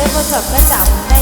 ได้ประสบเพื่จับได้